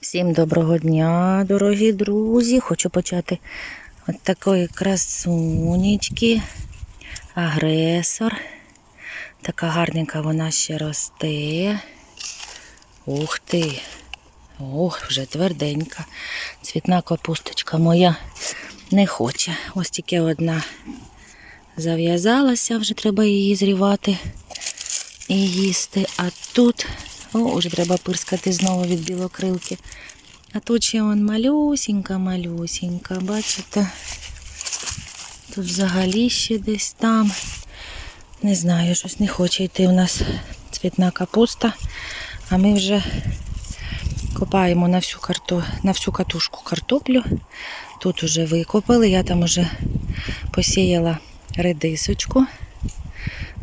Всім доброго дня, дорогі друзі. Хочу почати от такої красунечки. Агресор. Така гарненька вона ще росте. Ух ти. Ох, вже тверденька. Цвітна капусточка моя не хоче. Ось тільки одна зав'язалася, вже треба її зрівати і їсти. А тут, о, вже треба пирскати знову від білокрилки. А тут ще вон малюсінька, малюсінька, бачите? Тут взагалі ще десь там. Не знаю, щось не хоче йти у нас цвітна капуста. А ми вже копаємо на всю, карту, на всю катушку картоплю. Тут уже викопали, я там уже посіяла редисочку.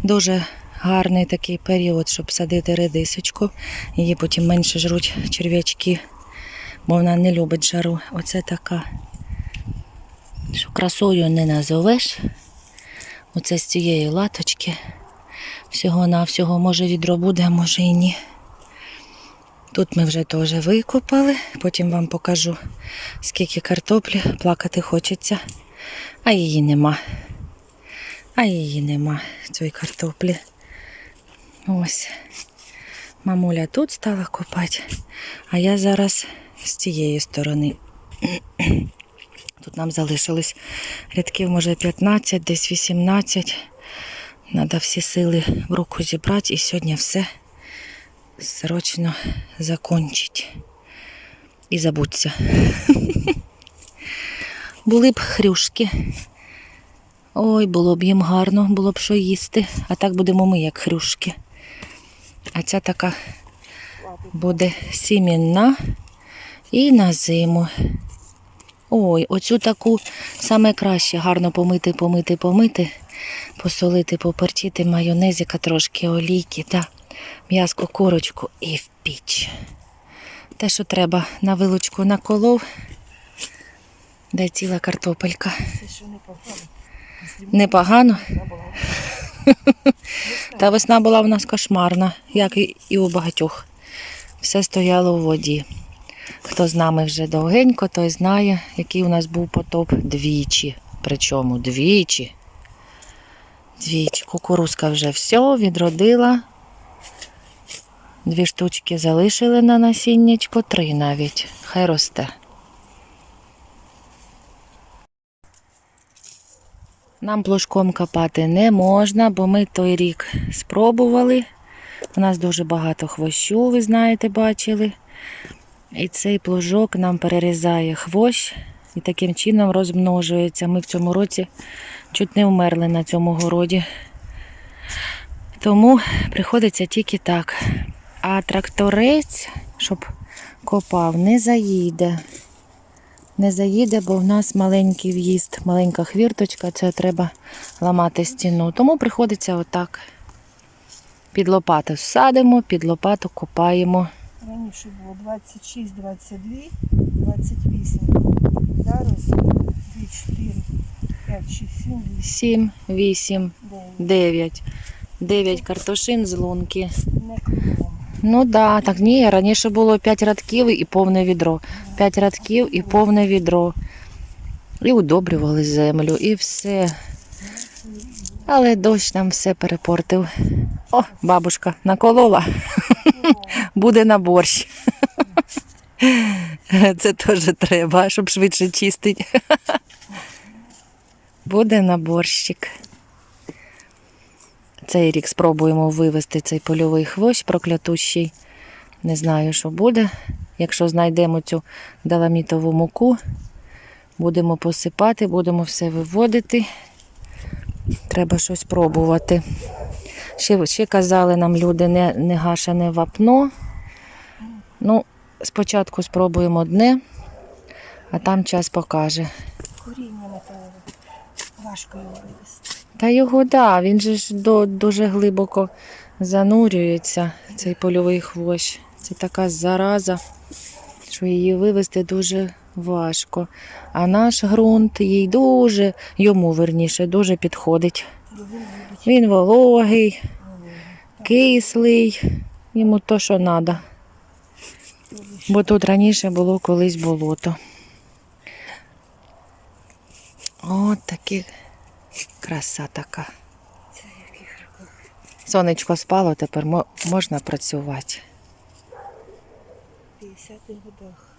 Дуже гарний такий період, щоб садити редисочку. Її потім менше жруть черв'ячки, бо вона не любить жару. Оце така, що красою не назовеш. Оце з цієї латочки. Всього-навсього, може відро буде, а може і ні. Тут ми вже теж викопали, потім вам покажу, скільки картоплі, плакати хочеться, а її нема. А її нема, цієї картоплі. Ось. Мамуля тут стала копати, а я зараз з цієї сторони. Тут нам залишилось рядків, може, 15, десь 18. Треба всі сили в руку зібрати і сьогодні все срочно закончити. І забудься. Були б хрюшки. Ой, було б їм гарно, було б що їсти. А так будемо ми, як хрюшки. А ця така буде сімінна і на зиму. Ой, оцю таку саме краще гарно помити, помити, помити, посолити, поперчити майонезика, трошки олійки та м'язку корочку і в піч. Те, що треба на вилучку наколов, де ціла картопелька. Це що не погано. Непогано. Та весна була в нас кошмарна, як і у багатьох. Все стояло у воді. Хто з нами вже довгенько, той знає, який у нас був потоп двічі. Причому двічі. Двічі. Кукурузка вже все відродила. Дві штучки залишили на насіннячко, три навіть. Хай росте. Нам плужком копати не можна, бо ми той рік спробували. У нас дуже багато хвощу, ви знаєте, бачили. І цей плужок нам перерізає хвощ і таким чином розмножується. Ми в цьому році чуть не вмерли на цьому городі. Тому приходиться тільки так. А тракторець, щоб копав, не заїде. Не заїде, бо в нас маленький в'їзд, маленька хвірточка, це треба ламати стіну. Тому приходиться отак. Під лопату садимо, під лопату копаємо. Раніше було 26, 22, 28. Зараз 2, 4, 5, 6, 7, 8, 7, 8, 9. 9. 9 картошин з лунки. Не кругом. Ну да, так ні, раніше було 5 радків і повне відро. 5 радків і повне відро. І удобрювали землю, і все. Але дощ нам все перепортив. О, бабушка наколола. Буде на борщ. Це теж треба, щоб швидше чистити. Буде на борщик. Цей рік спробуємо вивести цей польовий хвощ проклятущий. Не знаю, що буде. Якщо знайдемо цю даламітову муку, будемо посипати, будемо все виводити. Треба щось пробувати. Ще, ще казали нам люди, не, не гашене вапно. Ну, спочатку спробуємо одне, а там час покаже. Коріння металеве. Важко його вивезти. Та його, да, він же ж до, дуже глибоко занурюється, цей польовий хвощ. Це така зараза, що її вивезти дуже важко. А наш ґрунт їй дуже, йому верніше, дуже підходить. Він вологий, кислий, йому то, що треба. Бо тут раніше було колись болото. От такі краса така. Сонечко спало, тепер можна працювати. В 50-х годах.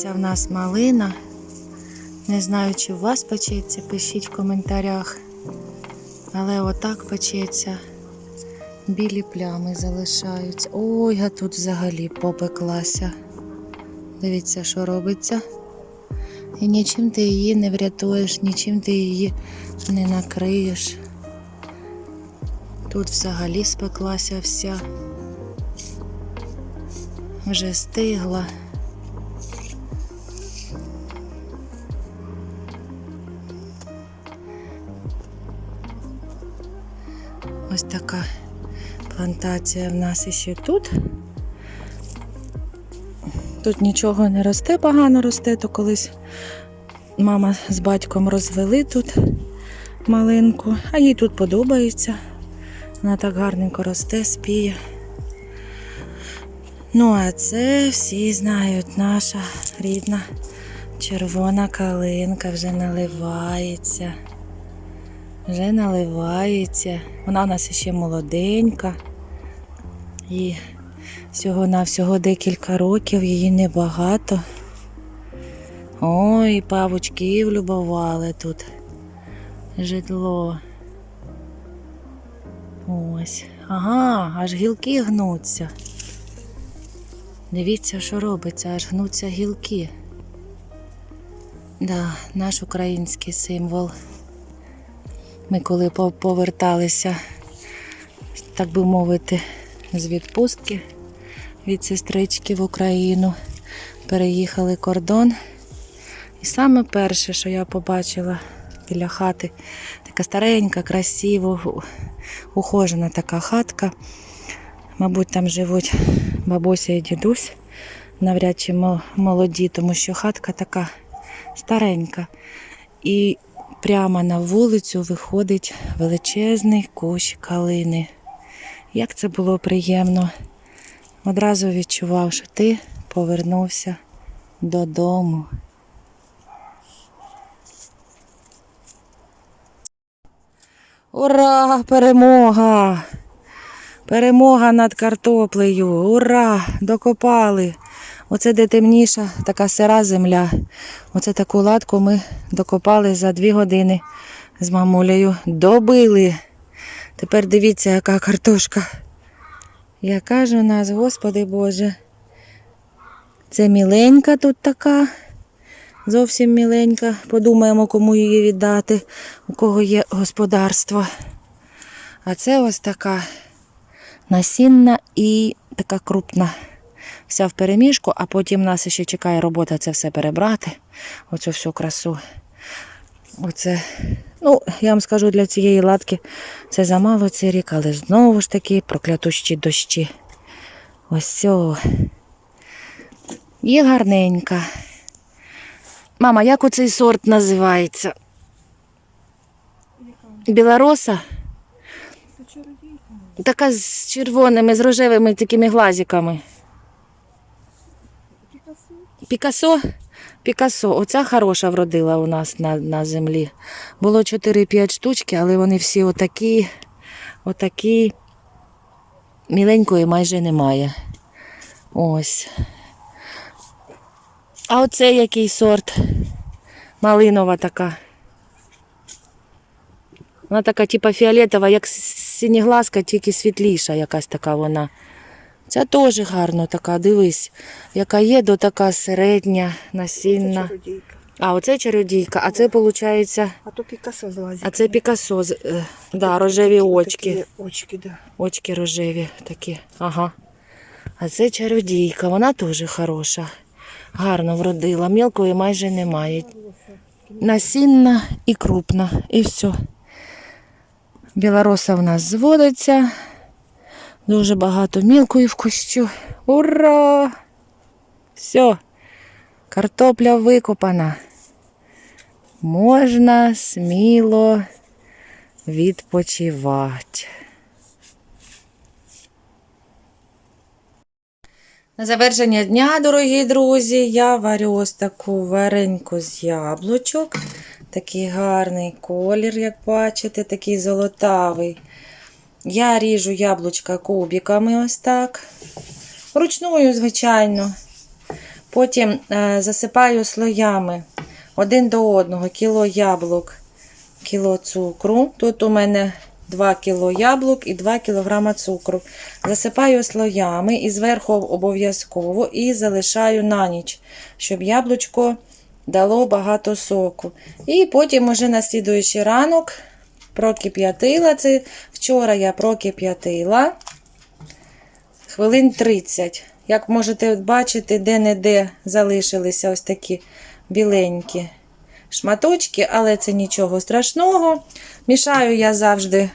Печеться в нас малина. Не знаю, чи у вас печеться, пишіть в коментарях. Але отак печеться. Білі плями залишаються. Ой, а тут взагалі попеклася. Дивіться, що робиться. І нічим ти її не врятуєш, нічим ти її не накриєш. Тут взагалі спеклася вся. Вже стигла. Ось така плантація в нас іще тут. Тут нічого не росте, погано росте, то колись мама з батьком розвели тут малинку, а їй тут подобається. Вона так гарненько росте, спіє. Ну, а це всі знають, наша рідна червона калинка вже наливається. Вже наливається. Вона у нас ще молоденька. І всього-навсього декілька років, її небагато. Ой, павучки влюбували тут. Житло. Ось. Ага, аж гілки гнуться. Дивіться, що робиться, аж гнуться гілки. Да, наш український символ. Ми коли поверталися, так би мовити, з відпустки від сестрички в Україну, переїхали кордон. І саме перше, що я побачила біля хати, така старенька, красива, у- ухожена така хатка. Мабуть, там живуть бабуся і дідусь, навряд чи молоді, тому що хатка така старенька. І прямо на вулицю виходить величезний кущ калини. Як це було приємно. Одразу відчував, що ти повернувся додому. Ура! Перемога! Перемога над картоплею! Ура! Докопали! Оце де темніша, така сира земля. Оце таку латку ми докопали за дві години з мамулею. Добили. Тепер дивіться, яка картошка. Яка ж у нас, Господи Боже. Це міленька тут така. Зовсім міленька. Подумаємо, кому її віддати, у кого є господарство. А це ось така насінна і така крупна. Вся в переміжку, а потім нас ще чекає робота це все перебрати. Оцю всю красу. Оце, ну, я вам скажу, для цієї латки це замало цей рік, але знову ж таки проклятущі дощі. Ось. о. І гарненька. Мама, як оцей сорт називається? Білороса? Така з червоними, з рожевими такими глазиками. Пікасо? Пікасо, оця хороша вродила у нас на, на землі. Було 4-5 штучки, але вони всі отакі, отакі. Міленької майже немає. Ось. А оце який сорт? Малинова така. Вона така, типа фіолетова, як синеглазка, тільки світліша якась така вона. Ця теж гарно така, дивись, яка є, до така середня, насінна. А, оце чародійка, а це виходить. А то Пікасо злазить. А це Пікасо, е, да, рожеві очки. Очки, да. Очки рожеві такі. Ага. А це чародійка, вона теж хороша. Гарно вродила. Мілкої майже немає. Насінна і крупна. І все. Білороса в нас зводиться. Дуже багато мілкої в кущу. Ура! Все. Картопля викопана. Можна сміло відпочивати. На завершення дня, дорогі друзі, я варю ось таку вареньку з яблучок. Такий гарний колір, як бачите, такий золотавий. Я ріжу яблучка кубиками ось так. Вручною, звичайно. Потім е, засипаю слоями один до одного кіло яблук, кіло цукру. Тут у мене 2 кіло яблук і 2 кілограма цукру. Засипаю слоями і зверху обов'язково і залишаю на ніч, щоб яблучко дало багато соку. І потім уже на слідуючий ранок прокип'ятила це. Вчора я прокип'ятила хвилин 30. Як можете бачити, де-не-де залишилися ось такі біленькі шматочки, але це нічого страшного. Мішаю я завжди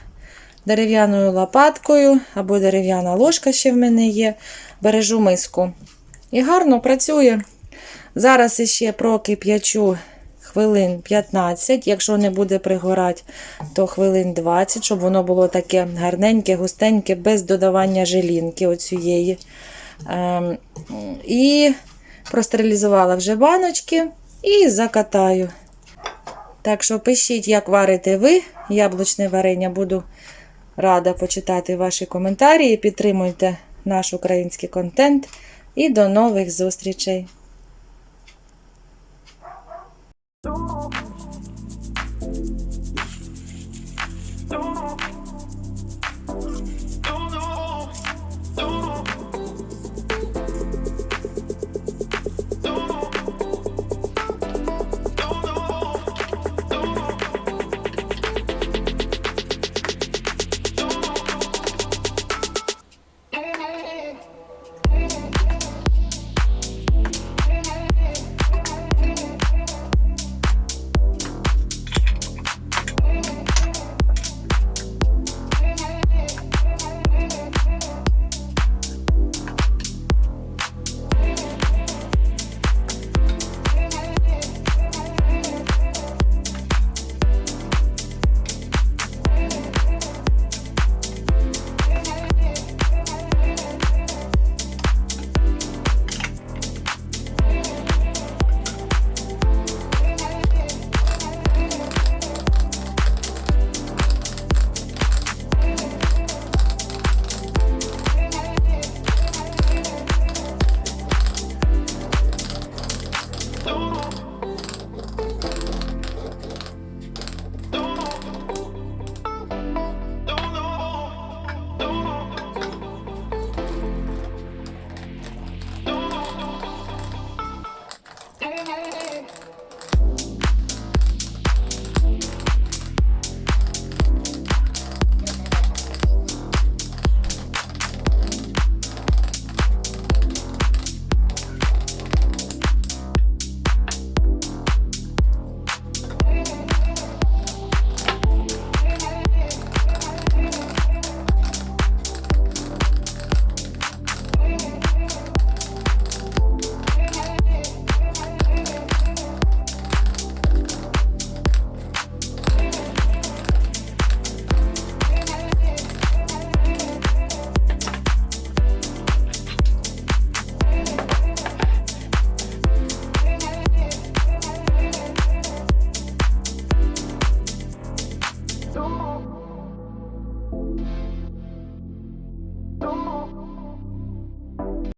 дерев'яною лопаткою або дерев'яна ложка ще в мене є. Бережу миску. І гарно працює. Зараз іще прокип'ячу хвилин 15. Якщо не буде пригорати, то хвилин 20, щоб воно було таке гарненьке, густеньке, без додавання жилінки оцієї. Ем, і простерилізувала вже баночки і закатаю. Так що пишіть, як варите ви яблучне варення. Буду рада почитати ваші коментарі. Підтримуйте наш український контент. І до нових зустрічей! through.